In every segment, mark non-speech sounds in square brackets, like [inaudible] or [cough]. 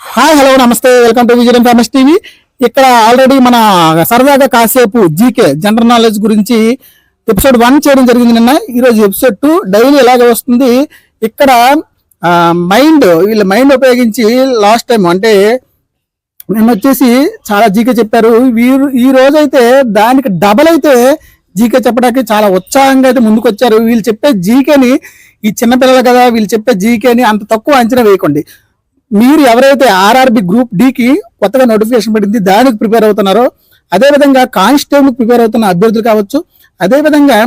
Hi hello నమస్తే. Welcome to Vijayam famous TV. ఇక్కడ already మన సరదాగా కాసేపు జీకే జనరల్ నాలెడ్జ్ గురించి ఎపిసోడ్ వన్ చేయడం జరిగింది నిన్న. ఈరోజు ఎపిసోడ్ టూ డైలీ ఎలాగ వస్తుంది? ఇక్కడ మైండ్ వీళ్ళ మైండ్ ఉపయోగించి లాస్ట్ టైం అంటే నిన్న వచ్చేసి చాలా జీకే చెప్పారు. వీరు ఈ రోజు అయితే దానికి డబల్ అయితే జీకే చెప్పడానికి చాలా ఉత్సాహంగా అయితే ముందుకు వచ్చారు వీళ్ళు చెప్పే జీకేని ఈ చిన్నపిల్లలు కదా వీళ్ళు చెప్పే జీకేని అంత తక్కువ అంచనా వేయకండి. మీరు ఎవరైతే ఆర్ఆర్బి గ్రూప్ డికి కొత్తగా నోటిఫికేషన్ పడింది దానికి ప్రిపేర్ అవుతున్నారో అదేవిధంగా కానిస్టేబుల్ ప్రిపేర్ అవుతున్న అభ్యర్థులు కావచ్చు అదేవిధంగా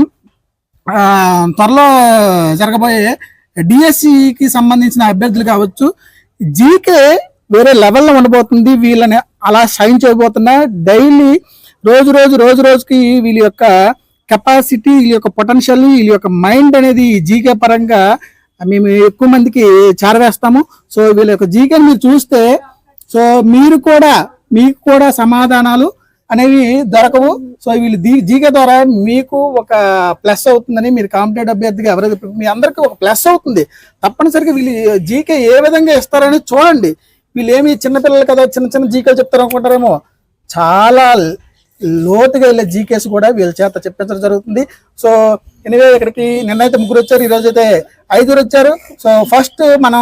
త్వరలో జరగబోయే డిఎస్సికి సంబంధించిన అభ్యర్థులు కావచ్చు జీకే వేరే లెవెల్లో ఉండబోతుంది వీళ్ళని అలా సైన్ చేయబోతున్నా డైలీ రోజు రోజు రోజు రోజుకి వీళ్ళ యొక్క కెపాసిటీ వీళ్ళ యొక్క పొటెన్షియల్ వీళ్ళ యొక్క మైండ్ అనేది జీకే పరంగా మేము ఎక్కువ మందికి చేరవేస్తాము సో వీళ్ళ యొక్క జీకేని మీరు చూస్తే సో మీరు కూడా మీకు కూడా సమాధానాలు అనేవి దొరకవు. సో వీళ్ళు దీ జీకే ద్వారా మీకు ఒక ప్లస్ అవుతుందని మీరు కాంపిటేటివ్ అభ్యర్థిగా ఎవరైతే మీ అందరికీ ఒక ప్లస్ అవుతుంది. తప్పనిసరిగా వీళ్ళు జీకే ఏ విధంగా ఇస్తారని చూడండి. వీళ్ళు ఏమి చిన్నపిల్లలు కదా చిన్న చిన్న జీకే చెప్తారు అనుకుంటారేమో చాలా లోతుగా వెళ్ళే జీకేస్ కూడా వీళ్ళ చేత చెప్పించడం జరుగుతుంది. సో ఎనివే ఇక్కడికి నిన్నైతే ముగ్గురు వచ్చారు ఈ రోజు అయితే ఐదుగురు వచ్చారు. సో ఫస్ట్ మనం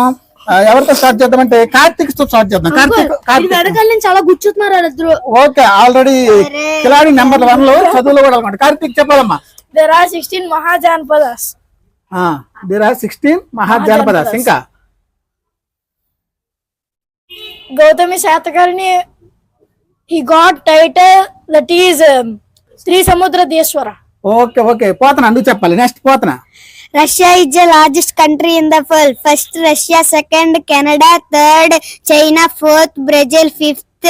ఎవరితో స్టార్ట్ చేద్దామంటే కార్తీక్తో స్టార్ట్ చేద్దాం కార్తీక్ చాలా గుచ్చుతున్నారు వాళ్ళిద్దరు ఓకే ఆల్రెడీ కిలాడి నెంబర్ వన్లో చదువులో కూడా అనుకోండి కార్తీక్ చెప్పాలమ్మా. There are sixteen mahajanapadas there are sixteen Mahajanapadas ఇంకా? Gautami Satakarni he got title that is Sri Samudra Deshwara okay okay పోతనా? నువ్వు చెప్పాలి. నెక్స్ట్ పోతనా? Russia is the largest country in the world. First Russia, second Canada, third China, fourth Brazil, fifth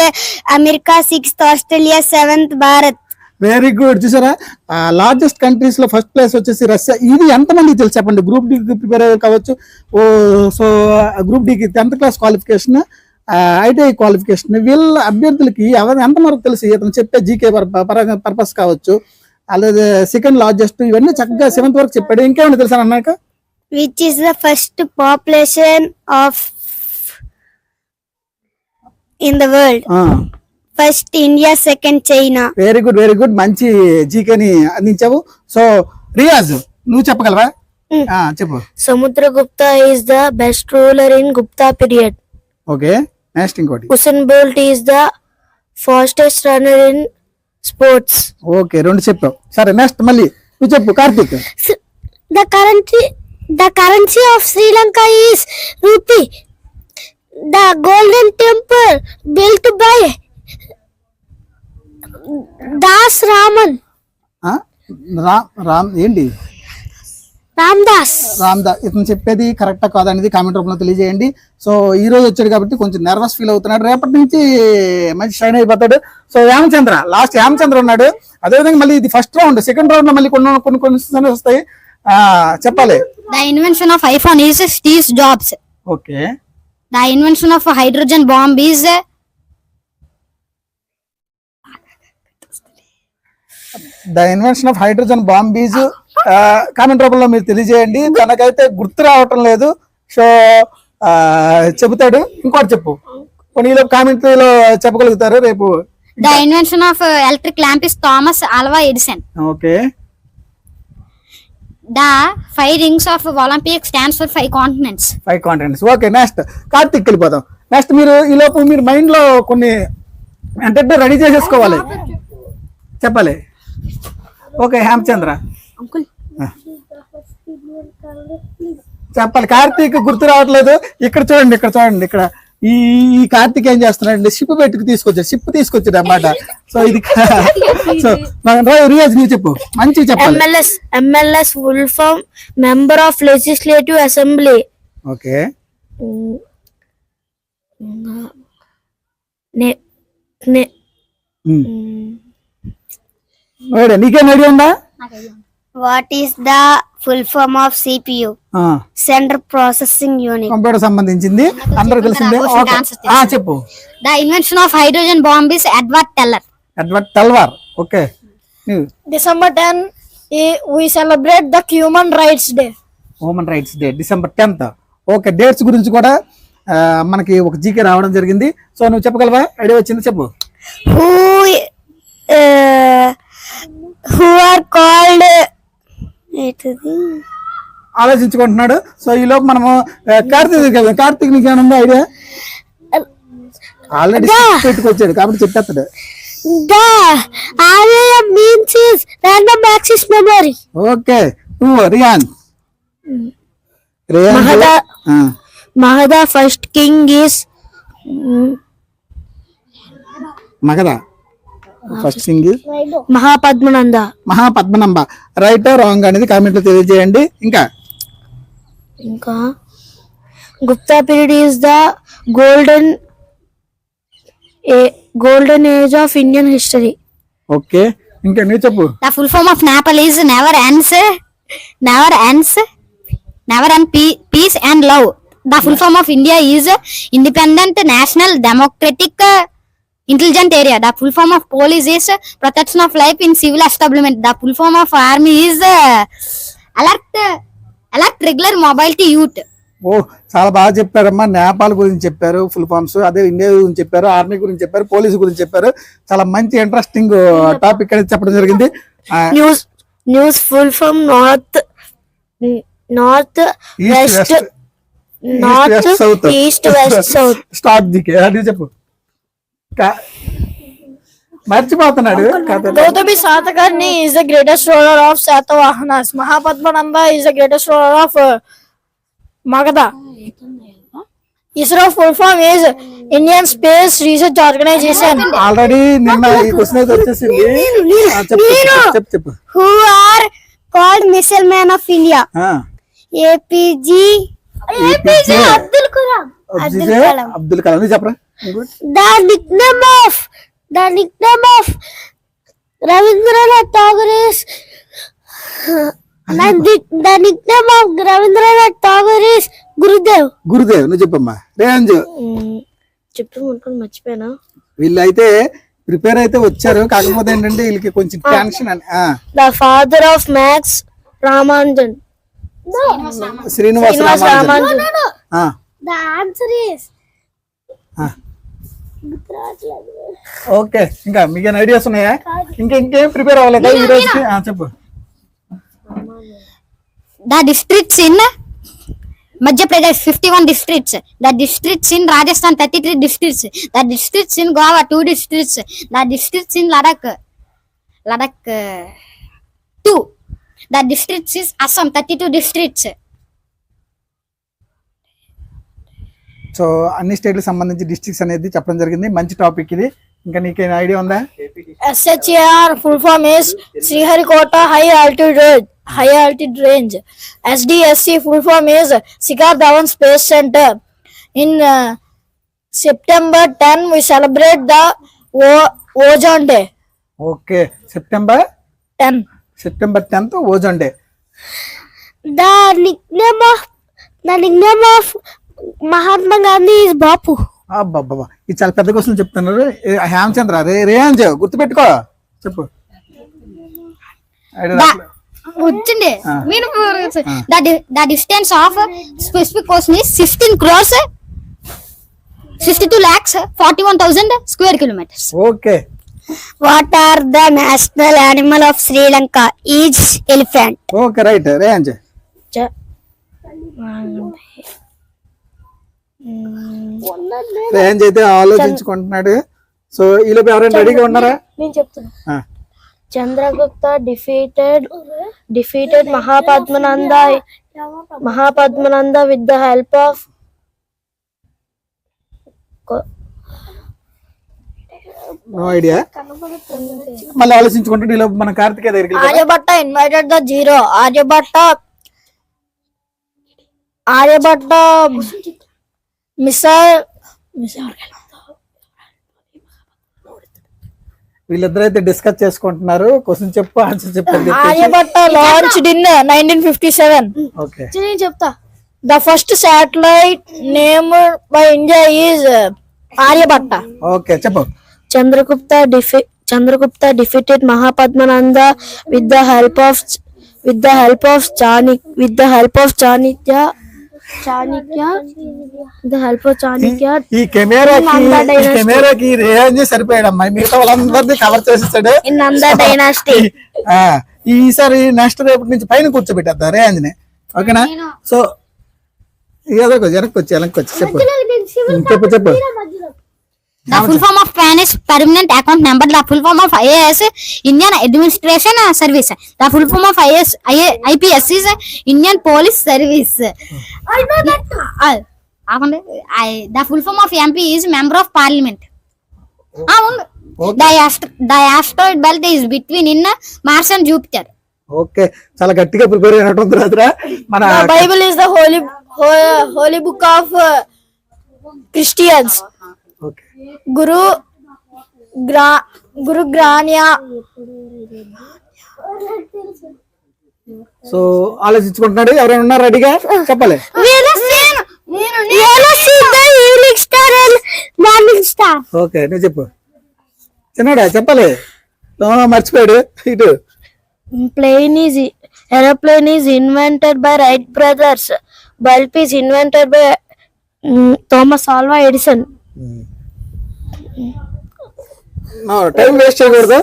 America, sixth Australia, seventh Bharat. Very good చూసారా? Largest కంట్రీస్లో first place వచ్చేసి Russia ఇది ఎంతమందికి తెలుసు చెప్పండి? గ్రూప్ డి ప్రిపేర్ కావచ్చు. ఓ so group డికి tenth class qualification ITI qualification వీళ్ళ అభ్యర్థులకి ఎవరు ఎంత వరకు తెలుసు? ఇతను చెప్పే జీకే పర్పస్ కావచ్చు. అలాగే సెకండ్ లార్జెస్ట్ ఇవన్నీ చక్కగా సెవెంత్ వరకు చెప్పాడు. ఇంకేమైనా తెలుసా అన్నాక? Which is the first population of in the world? First India, second China. Very good very good మంచి జీకేని అందించావు. సో రియాజ్ నువ్వు చెప్పగలవా? ఆ, చెప్పు. Samudragupta is the best ruler in Gupta period. Okay next ఇంకోటి Usain Bolt is the fastest runner in sports. Okay రెండు చెప్పావు సరే నెక్స్ట్ మళ్ళీ నువ్వు చెప్పు Karthik The currency, the currency of Sri Lanka is rupee. The golden temple built by Das Raman, ఆ? రా- రామ్ ఏంటి Ramdas. రామ్ దా ఇతను చెప్పేది కరెక్టా కాదా అనేది కామెంట్ రూపంలో తెలియజేయండి. సో ఈ రోజు వచ్చాడు కాబట్టి కొంచెం నర్వస్ ఫీల్ అవుతున్నాడు. రేపటి నుంచి మంచి షైన్ అయిపోతాడు. సో యామచంద్ర లాస్ట్ యామచంద్ర ఉన్నాడు. అదేవిధంగా మళ్ళీ ఇది ఫస్ట్ రౌండ్ సెకండ్ రౌండ్లో మళ్ళీ కొన్ని కొన్ని కొన్ని వస్తాయి. చెప్పాలి. The invention of iPhone is Steve Jobs. Okay The invention of a hydrogen bomb is uh, the invention of hydrogen bomb is comment రూపంలో మీరు తెలియజేయండి. తనకైతే గుర్తు రావటం లేదు. సో చెబుతాడు. ఇంకోటి చెప్పు. కొన్ని కామెంట్లో చెప్పగలుగుతారు. రేపు the invention of uh, electric lamp is Thomas Alva Edison. Okay. The five rings of Olympic stands for five continents. Five contents okay next Karthik వెళ్ళిపోదాం. నెక్స్ట్ మీరు ఈ లోపు మీరు మైండ్లో కొన్ని అంటే రెడీ చేసేసుకోవాలి. చెప్పాలి. ఓకే హేమచంద్ర. చెప్పాలి కార్తీక్ గుర్తు రావట్లేదు. ఇక్కడ చూడండి ఇక్కడ చూడండి ఇక్కడ. ఈ ఈ కార్తీక్ ఏం చేస్తున్నాడు షిప్ పెట్టుకు తీసుకొచ్చాడు షిప్ తీసుకొచ్చాడు అన్నమాట. సో ఇది సో రియాజ్ నువ్వు చెప్పు. మంచిగా చెప్పాలి. MLS full form member of Legislative Assembly. Okay. Ne- ne- what is the full form of CPU? Centre processing unit. Computer సంబంధించింది. అందరూ తెలిసింది. చెప్పు. The invention of hydrogen bomb is Edward Teller Edward Teller okay. December ten we celebrate the human rights day human rights day December tenth okay dates గురించి కూడా మనకి ఒక GK రావడం జరిగింది. సో నువ్వు చెప్పగలవా? ఐడియా వచ్చింది? చెప్పు. Who who are called? ఏంటిది? ఆలోచించుకుంటున్నాడు. సో ఈ లోపు మనము కార్తీక్ కార్తీక్ నీకు ఏమైనా ఐడియా ఆల్రెడీ పెట్టుకొచ్చాడు కాబట్టి చెప్పేస్తాడు. ఓకే రియాన్ రియాన్ Mahada- ఆ, Mahada first king is Magadha first king Mahapadmananda Mahapadmananda right wrong అనేది కామెంట్లో తెలియజేయండి ఇంకా ఇంకా Gupta period is the golden a golden age of Indian history. Okay ఇంకా నువ్వు చెప్పు The full form of Nepal is never ends, never ends, never end pe- peace and love. The full form of India is independent, national, intelligent area the full form of police is protection of life in civil establishment the full form of army is alert alert regular mobile youth ఓ చాలా బాగా చెప్పారమ్మా. నేపాల్ గురించి చెప్పారు full forms అదే India గురించి చెప్పారు army గురించి చెప్పారు police గురించి చెప్పారు. చాలా మంచి ఇంట్రెస్టింగ్ టాపిక్ అనేది చెప్పడం జరిగింది. News news full form north north west north east west south start దిక్ అది చెప్పు మర్చిపోతున్నాడు Satakarni is the greatest ruler of Satavahanas. Mahapadmananda is the greatest ruler of uh, Magadha. ISRO full form is Indian Space Research Organization. Already నిన్న ఈ question అయితే వచ్చేసింది ఆ, చెప్పు చెప్పు, చెప్పు చెప్పు who are called missile Abdul Kalam చెప్పరా రవీంద్రనాథ్ ఠాగూర్ రవీంద్రనాథ్ ఠాగూర్ గురుదేవ్ గురుదేవ్ నువ్వు చెప్పమ్మా. రేంజు చెప్పమనుకోండి వీళ్ళు అయితే ప్రిపేర్ అయితే వచ్చారు. కాకపోతే ఏంటంటే వీళ్ళకి కొంచెం tension the father of maths Ramanujan Srinivasa Ramanujan. Ramanujan ఆ, The answer is ఆ. ఓకే ఇంకా మీకు ఐడియాస్ ఉన్నాయా ఇంకా ఇంకేం ప్రిపేర్ అవ్వలేదా ఈ రోజుకి ఆ, చెప్పు The districts in Madhya Pradesh 51 districts. The districts in Rajasthan 33 districts. The districts in Goa 2 districts. The districts in Ladakh Ladakh uh, 2. The districts is Assam 32 districts. So అన్ని స్టేట్లకు సంబంధించి డిస్ట్రిక్ట్స్ అనేది చెప్పడం జరిగింది. మంచి టాపిక్ ఇది. ఇంకా నీకేం ఐడియా ఉందా? SHAR full form is Sriharikota high altitude range high altitude range SDSC full form is Shikhar Dhawan space centre in September ten we celebrate the ozone day okay September ten September tenth ozone day the nickname of the nickname of Mahatma Gandhi Bapu. అబ్బాబ్బా ఇది చాలా పెద్ద question చెప్తున్నారు. హేమచంద్ రే రేహాంజ్ గుర్తుపెట్టుకో. చెప్పు. Elephant okay right range range అయితే ఆలోచించుకుంటున్నాడు. So ఈలోపు ఎవరైనా రెడీగా ఉన్నారా? నేను చెప్తున్నా. Chandragupta defeated defeated Mahapadmananda Mahapadmananda with the help of no idea మళ్ళీ ఆలోచించుకుంటే ఈలోపు మన కార్తికేయ దగ్గరికి. Aryabhatta invited the zero Aryabhatta Aryabhatta missile వీళ్ళిద్దరు అయితే డిస్కస్ చేసుకుంటున్నారు. క్వశ్చన్ చెప్పు ఆన్సర్ చెప్పు అని చెప్పేసి. Aryabhatta launched in nineteen fifty seven. Okay. నేను చెప్తా. The first satellite name by India is Aryabhatta. Okay చెప్పు. Chandragupta డిఫి Chandragupta defeated Mahapadmananda with the help of with the help of చాణి with the help of Chanakya. The help of Chanakya. ఈ కెమెరాకి ఈ. కెమెరాకి range సరిపోయాడమ్మా మిగతా వాళ్ళందరినీ cover చేసేసాడు [laughs] dynasty. ఆ, ఈసారి నెక్స్ట్ రేపటి నుంచి పైన కూర్చోబెట్టేద్దాం రేంజ్ని ఓకేనా సో ఏదో కొంచెం వెనక్కి వచ్చి వెనక్కి వచ్చి చెప్పు చెప్పు చెప్పు The full form of PAN is permanent account number. The full form of IAS Indian Administration uh, Service. The full form of IAS IA, IPS is uh, Indian Police Service. I know that. Uh. I- the full form of MP is Member of Parliament. Ah, ఉంది. Okay. The, ast- the asteroid belt is between in uh, Mars and Jupiter. Okay చాలా గట్టిగా prepare అయినట్టుంది రాత్ర మన The Bible is the holy ho- holy book గురు గురు so ఆలోచించుకుంటున్నాడు. ఎవరైనా ఉన్నారు రెడీగా? చెప్పాలి. నేను చెప్పు. తిన్నాడా? చెప్పాలి. మర్చిపోయాడు. ఇటు. Plane is aeroplane is invented by Wright brothers. Bulb is invented by Thomas Alva Edison. Time waste చేయకూడదు.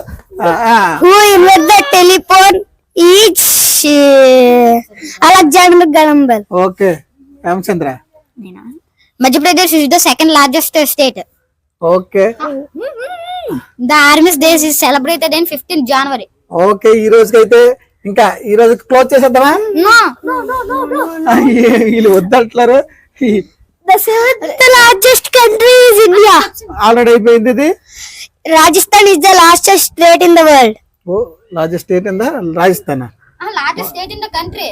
Who invent the telephone is Alexander Graham Bell okay. Ramachandra. is the second largest uh, state. Okay. The Army's Day is celebrated in 15th January. Okay ఈ రోజుకైతే ఇంకా ఈ రోజు close చేసేద్దామా? వీళ్ళు వద్దంటున్నారు. The seventh largest country is India already అయిపోయింది ఇది. Rajasthan is the largest state in the world oh largest state ఉందా Rajasthan Ah, largest state in the country.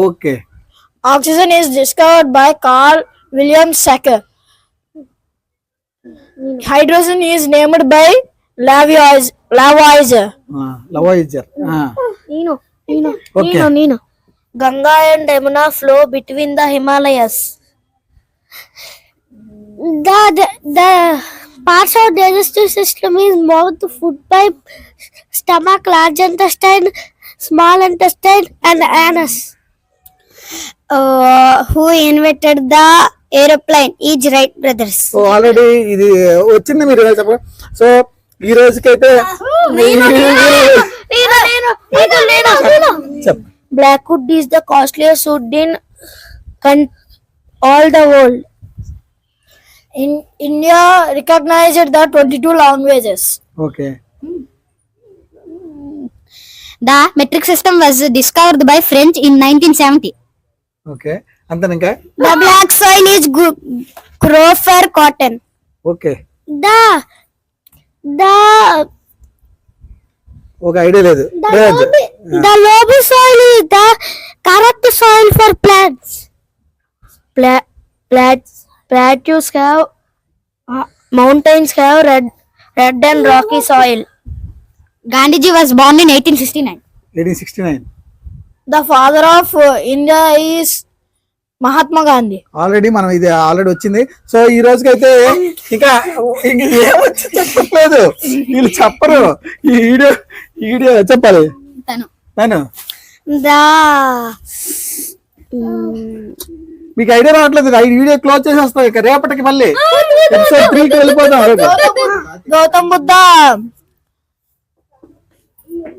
Okay Oxygen is discovered by Carl William Sacker. Hydrogen is named by Lavoisier. Lavoisier. Lavoisier Nino, Nino, Okay. Nino, Nino. Ganga and Yamuna flow between the Himalayas. the the, the parts of digestive system is mouth, food pipe, stomach, large intestine, small intestine, and anus. Uh, who invented the aeroplane? Is Wright brothers. So already ఇది వచ్చింది మీరు చెప్పండి so ఈ రోజుకైతే చెప్పు Blackwood is the costliest wood in con- all the world. In India, recognized the 22 languages. Okay The metric system was discovered by French in 1970. Okay అంతే ఇంకా The black soil is grow for cotton. Okay The the ఒక idea లేదు the లేదు. loamy, the loamy soil is the correct soil for plants. Pla- plat- plateaus have mountains have red red and rocky soil Gandhiji was born in eighteen sixty nine eighteen sixty nine the father of India is Mahatma Gandhi already మనం ఇది already వచ్చింది. So ఈ రోజుకైతే ఇక ఏమొచ్చి చెప్పట్లేదు. వీళ్ళు చెప్పరు. ఈ video video చెప్పాలి. తను. తను. ద మీకు ఐడియా రావట్లేదు ఈ వీడియో క్లోజ్ చేసి వస్తాం ఇక రేపటికి మళ్ళీ. ఎపిసోడ్ త్రీకి వెళ్ళిపోతాం Gautam Buddha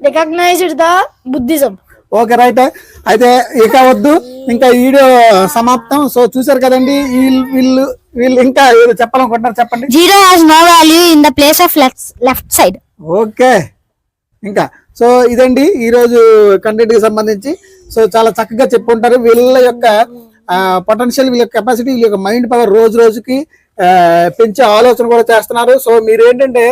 recognized the Buddhism. Okay right. అయితే ఇక వద్దు. ఇంకా వీడియో సమాప్తం. సో చూసారు కదండి వీళ్ళు వీళ్ళు ఇంకా ఏదో చెప్పాలనుకుంటున్నారు చెప్పండి. Has no value in the place of left, left side. Okay. ఇంకా సో ఇదండి ఈ రోజు కంటెంట్కి సంబంధించి. సో చాలా చక్కగా చెప్పుకుంటారు వీళ్ళ యొక్క పొటెన్షియల్ వీళ్ళ కెపాసిటీ వీళ్ళ యొక్క మైండ్ పవర్ రోజు రోజుకి పెంచే ఆలోచన కూడా చేస్తున్నారు. సో మీరు ఏంటంటే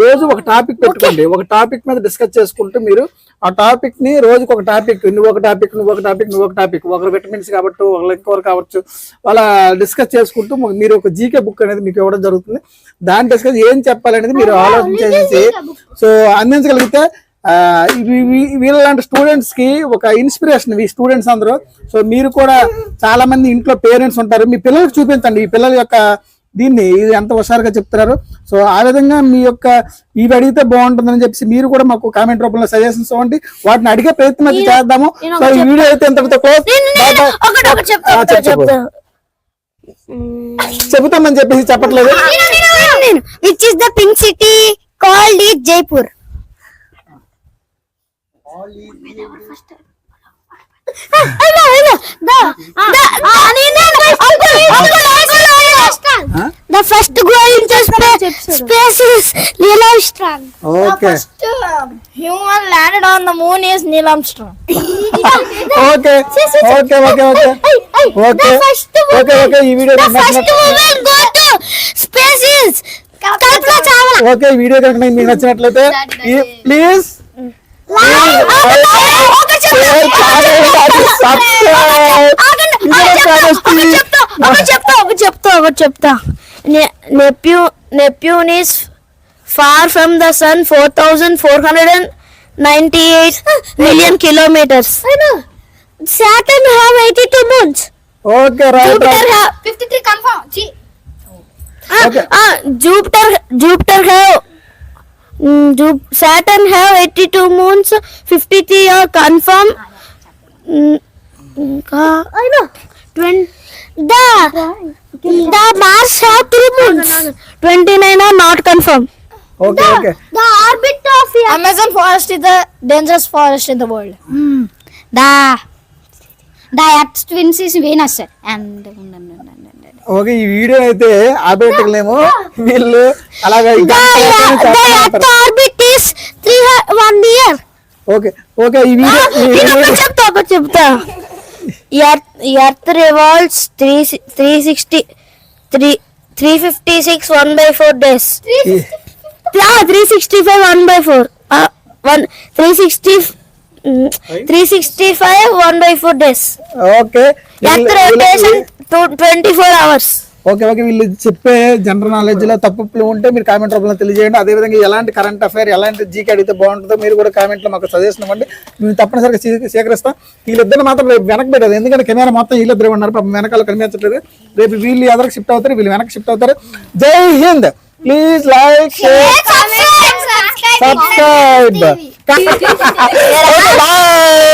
రోజు ఒక టాపిక్ పెట్టుకోండి. ఒక టాపిక్ మీద డిస్కస్ చేసుకుంటూ మీరు ఆ టాపిక్ని రోజుకి ఒక టాపిక్ నువ్వు ఒక టాపిక్ నువ్వు ఒక టాపిక్ నువ్వు ఒక టాపిక్ ఒకరు విటమిన్స్ కాబట్టి ఒకరు ఇంకొకరు కావచ్చు. వాళ్ళ డిస్కస్ చేసుకుంటూ మీరు ఒక జీకే బుక్ అనేది మీకు ఇవ్వడం జరుగుతుంది. దాన్ని డిస్కస్ ఏం చెప్పాలనేది మీరు ఆలోచన చేసేసి సో అందించగలిగితే వీళ్ళలాంటి స్టూడెంట్స్కి ఒక ఇన్స్పిరేషన్ ఈ స్టూడెంట్స్ అందరూ సో మీరు కూడా చాలా మంది ఇంట్లో పేరెంట్స్ ఉంటారు మీ పిల్లలకు చూపించండి ఈ పిల్లల యొక్క దీన్ని ఇది ఎంత హుషారుగా చెప్తున్నారు సో ఆ విధంగా మీ యొక్క ఇవి అడిగితే బాగుంటుందని చెప్పి మీరు కూడా మాకు కామెంట్ రూపంలో సజెషన్స్ ఇవ్వండి వాటిని అడిగే ప్రయత్నం అయితే చేద్దాము సో ఈ వీడియో అయితే ఎంతటితో క్లోజ్ చెబుతామని చెప్పేసి చెప్పట్లేదు which is the pink city called is Jaipur The first go into space, space is Neil Armstrong. Okay First uh, human landed on the moon is Neil Armstrong. Okay okay okay okay okay The first okay okay ఈ video The first woman go to space is Kalpana Chawla. Okay video కనుక మీకు నచ్చినట్లయితే please చెప్తా ఒకటి చెప్తా Neptune Neptune is far from the sun four thousand four hundred and ninety eight million kilometres Saturn have 82 moons. Okay right fifty have 53 confirm. Gee. Okay. Saturn have 82 moons 53 are confirmed Mm, ఇంకా I know. Twen- the the Mars have three moons. 29 are not confirmed okay okay The orbit of Earth. Amazon forest is the dangerous forest in the world The the Earth twins is Venus and okay ఈ video అయితే ఆపేటలేము వీళ్ళు అలాగా. Okay okay ఈ video ఒకటి చెప్తా చెప్తా. Earth earth revolves three three sixty three three fifty six one by four days three sixty five one by four one three sixty three sixty five one by four days okay earth rotation twenty four hours okay okay వీళ్ళు చెప్పే general నాలెడ్జ్లో తప్పులు ఉంటే మీరు comment రూపంలో తెలియజేయండి. అదే విధంగా ఎలాంటి కరెంట్ అఫైర్ ఎలాంటి జీకే అడిగితే బాగుంటుందో మీరు కూడా కామెంట్లో మాకు సజెషన్ ఇవ్వండి. మేము తప్పనిసరిగా స్వీకరిస్తాం వీళ్ళిద్దరు మాత్రం రేపు వెనక పెట్టదు. ఎందుకంటే కెమెరా మొత్తం వీళ్ళిద్దరు ఉన్నారు. పాపం వెనకాల కనిపించట్లేదు. రేపు వీళ్ళు ఎదరికి షిఫ్ట్ అవుతారు వీళ్ళు వెనక్కి షిఫ్ట్ అవుతారు. జై Hind! Please like share subscribe bye